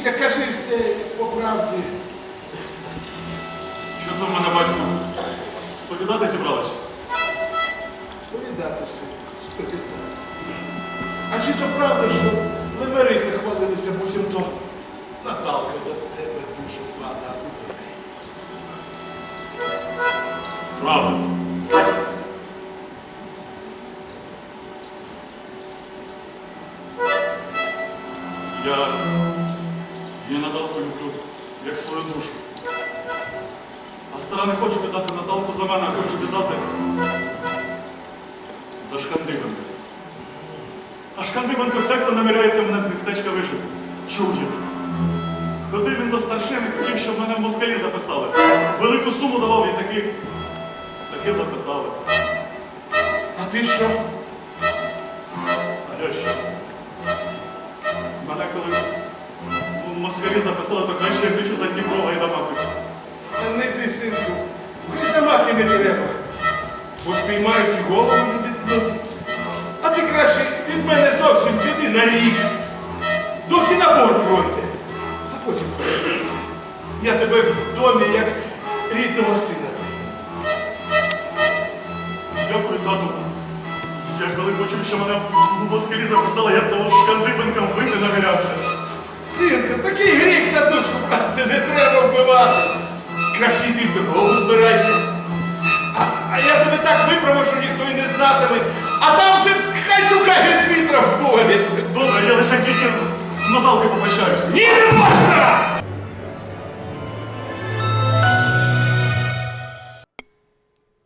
бійся, кажи все по правді. Що це в мене, батько? Сповідати зібралися? Сповідати, синку, сповідати. А чи то правда, що лемерихи хвалилися, буцім то Наталка до тебе дуже влада, а ти до неї. Правда. Я. Я Наталку люблю, як свою душу. А стара не хоче віддати Наталку за мене, а хоче віддати за Шкандибенка. А Шкандибенко всяк наміряється мене з містечка вижити. Чув я. Ходив він до старшини, хотів, щоб мене в Москалі записали. Велику суму давав і таки, таки записали. А ти що? А я що? Москалі записали, то краще я кличу за Дніпро гайдамаку. А не ти, синку. Гайдамаки не треба. Бо спіймають і голову не віднуть. А ти краще від мене зовсім піди на рік. Доки набор пройде. А потім повернися. Я тебе в домі як рідного сина. Дякую, тату. Я коли почув, що мене в Москалі записали, я того Шкандибенка вбити намірявся. Треба. Краще йди в дорогу збирайся. А, а я тебе так виправив, що ніхто і не знатиме. А там вже хай шукають вітра в полі. Добре, я лише тільки з Наталкою попрощаюся. Ні, не можна!